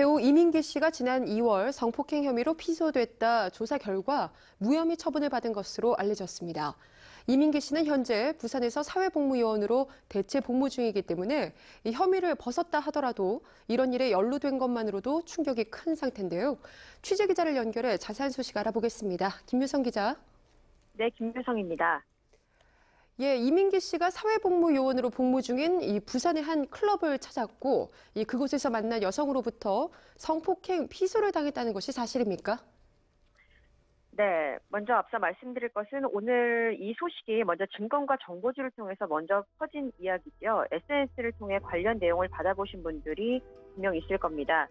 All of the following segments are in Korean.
배우 이민기 씨가 지난 2월 성폭행 혐의로 피소됐다 조사 결과 무혐의 처분을 받은 것으로 알려졌습니다. 이민기 씨는 현재 부산에서 사회복무요원으로 대체 복무 중이기 때문에 이 혐의를 벗었다 하더라도 이런 일에 연루된 것만으로도 충격이 큰 상태인데요. 취재 기자를 연결해 자세한 소식 알아보겠습니다. 김유성 기자. 네, 김유성입니다. 예, 이민기 씨가 사회복무 요원으로 복무 중인 이 부산의 한 클럽을 찾았고 이 그곳에서 만난 여성으로부터 성폭행 피소를 당했다는 것이 사실입니까? 네, 먼저 앞서 말씀드릴 것은 오늘 이 소식이 먼저 증권과 정보지를 통해서 먼저 퍼진 이야기죠. SNS를 통해 관련 내용을 받아보신 분들이 분명 있을 겁니다.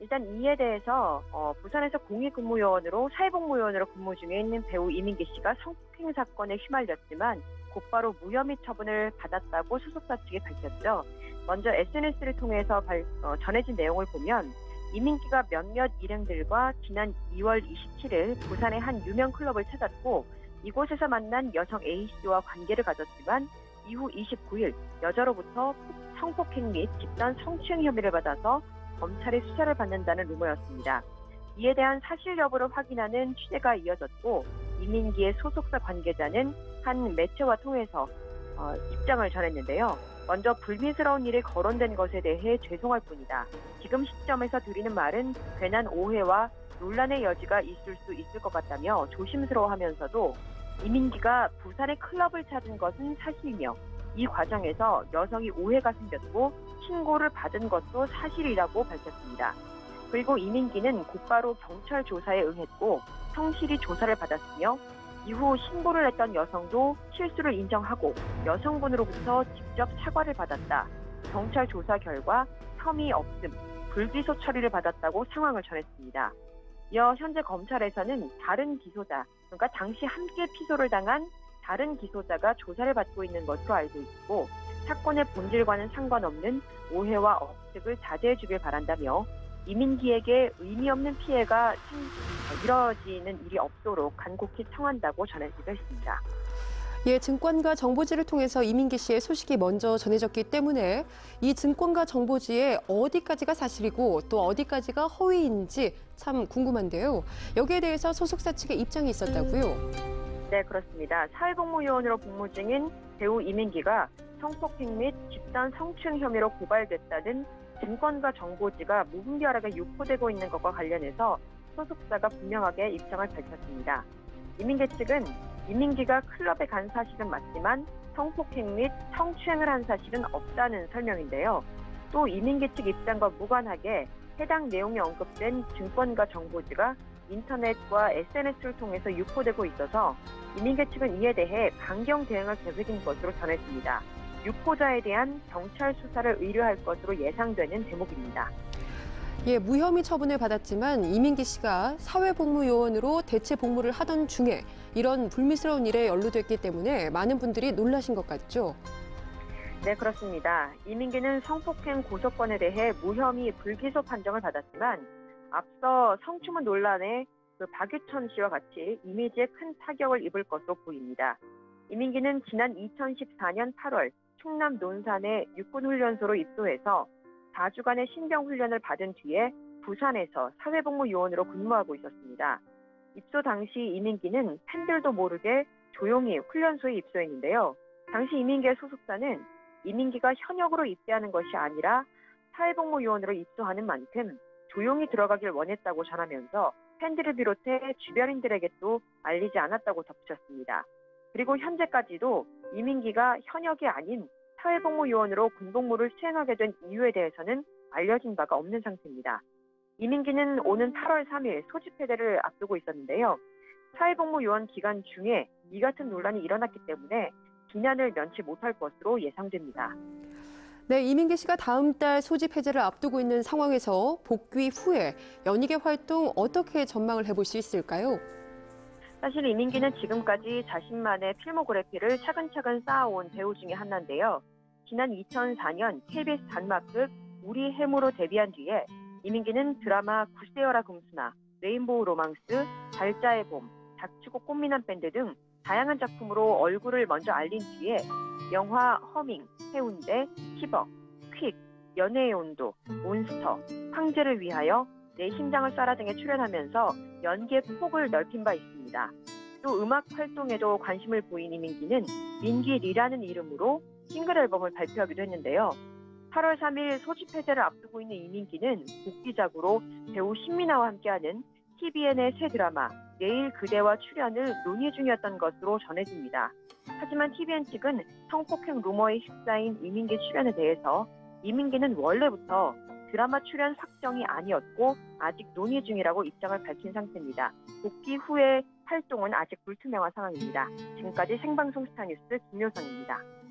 일단 이에 대해서 어, 부산에서 공익근무요원으로 사회복무요원으로 근무 중에 있는 배우 이민기 씨가 성폭행 사건에 휘말렸지만 곧바로 무혐의 처분을 받았다고 소속사 측이 밝혔죠. 먼저 SNS를 통해서 발, 어, 전해진 내용을 보면 이민기가 몇몇 일행들과 지난 2월 27일 부산의 한 유명 클럽을 찾았고 이곳에서 만난 여성 A씨와 관계를 가졌지만 이후 29일 여자로부터 성폭행 및 집단 성추행 혐의를 받아서 검찰의 수사를 받는다는 루머였습니다. 이에 대한 사실 여부를 확인하는 취재가 이어졌고 이민기의 소속사 관계자는 한 매체와 통해서 어, 입장을 전했는데요. 먼저 불미스러운 일이 거론된 것에 대해 죄송할 뿐이다. 지금 시점에서 드리는 말은 괜한 오해와 논란의 여지가 있을 수 있을 것 같다며 조심스러워하면서도 이민기가 부산의 클럽을 찾은 것은 사실이며 이 과정에서 여성이 오해가 생겼고 신고를 받은 것도 사실이라고 밝혔습니다. 그리고 이민기는 곧바로 경찰 조사에 응했고 성실히 조사를 받았으며 이후 신고를 했던 여성도 실수를 인정하고 여성분으로부터 직접 사과를 받았다. 경찰 조사 결과 혐의 없음, 불기소 처리를 받았다고 상황을 전했습니다. 이어 현재 검찰에서는 다른 기소자, 그러니까 당시 함께 피소를 당한 다른 기소자가 조사를 받고 있는 것으로 알고 있고 사건의 본질과는 상관없는 오해와 억측을 자제해 주길 바란다며 이민기에게 의미 없는 피해가 이뤄지는 일이 없도록 간곡히 청한다고 전해지고 있습니다. 예, 증권과 정보지를 통해서 이민기 씨의 소식이 먼저 전해졌기 때문에 이 증권과 정보지에 어디까지가 사실이고 또 어디까지가 허위인지 참 궁금한데요. 여기에 대해서 소속사 측의 입장이 있었다고요? 네, 그렇습니다. 사회복무요원으로 복무 중인 배우 이민기가 성폭행 및 집단 성추행 혐의로 고발됐다는 증권과 정보지가 무분별하게 유포되고 있는 것과 관련해서 소속사가 분명하게 입장을 밝혔습니다. 이민기 측은 이민기가 클럽에 간 사실은 맞지만 성폭행 및 성추행을 한 사실은 없다는 설명인데요. 또 이민기 측 입장과 무관하게 해당 내용이 언급된 증권과 정보지가 인터넷과 SNS를 통해서 유포되고 있어서 이민기 측은 이에 대해 강경 대응할 계획인 것으로 전했습니다. 유포자에 대한 경찰 수사를 의뢰할 것으로 예상되는 대목입니다. 예, 무혐의 처분을 받았지만 이민기 씨가 사회복무요원으로 대체 복무를 하던 중에 이런 불미스러운 일에 연루됐기 때문에 많은 분들이 놀라신 것 같죠? 네, 그렇습니다. 이민기는 성폭행 고소권에 대해 무혐의 불기소 판정을 받았지만 앞서 성추문 논란에 그 박유천 씨와 같이 이미지에 큰 타격을 입을 것으로 보입니다. 이민기는 지난 2014년 8월 충남 논산의 육군훈련소로 입소해서 4주간의 신병훈련을 받은 뒤에 부산에서 사회복무요원으로 근무하고 있었습니다. 입소 당시 이민기는 팬들도 모르게 조용히 훈련소에 입소했는데요. 당시 이민기의 소속사는 이민기가 현역으로 입대하는 것이 아니라 사회복무요원으로 입소하는 만큼 조용히 들어가길 원했다고 전하면서 팬들을 비롯해 주변인들에게 도 알리지 않았다고 덧붙였습니다. 그리고 현재까지도 이민기가 현역이 아닌 사회복무요원으로 군복무를 수행하게 된 이유에 대해서는 알려진 바가 없는 상태입니다. 이민기는 오는 8월 3일 소집회대를 앞두고 있었는데요. 사회복무요원 기간 중에 이 같은 논란이 일어났기 때문에 비난을 면치 못할 것으로 예상됩니다. 네, 이민기 씨가 다음 달 소집 해제를 앞두고 있는 상황에서 복귀 후에 연예계 활동 어떻게 전망을 해볼 수 있을까요? 사실 이민기는 지금까지 자신만의 필모그래피를 차근차근 쌓아온 배우 중의 하나인데요. 지난 2004년 KBS 단막극 우리 해무로 데뷔한 뒤에 이민기는 드라마 구세여라 금수나, 레인보우 로망스, 달자의 봄, 닥치고 꽃미남 밴드 등 다양한 작품으로 얼굴을 먼저 알린 뒤에 영화 허밍, 해운대, 히버, 퀵, 연애의 온도, 몬스터, 황제를 위하여 내 심장을 쏴라 등에 출연하면서 연기의 폭을 넓힌 바 있습니다. 또 음악 활동에도 관심을 보인 이민기는 민기리라는 이름으로 싱글 앨범을 발표하기도 했는데요. 8월 3일 소집 해제를 앞두고 있는 이민기는 복귀작으로 배우 신민아와 함께하는 TVN의 새 드라마 내일 그대와 출연을 논의 중이었던 것으로 전해집니다. 하지만 TVN 측은 성폭행 루머에 휩싸인 이민기 출연에 대해서 이민기는 원래부터 드라마 출연 확정이 아니었고 아직 논의 중이라고 입장을 밝힌 상태입니다. 복귀 후의 활동은 아직 불투명한 상황입니다. 지금까지 생방송 스타뉴스 김효선입니다.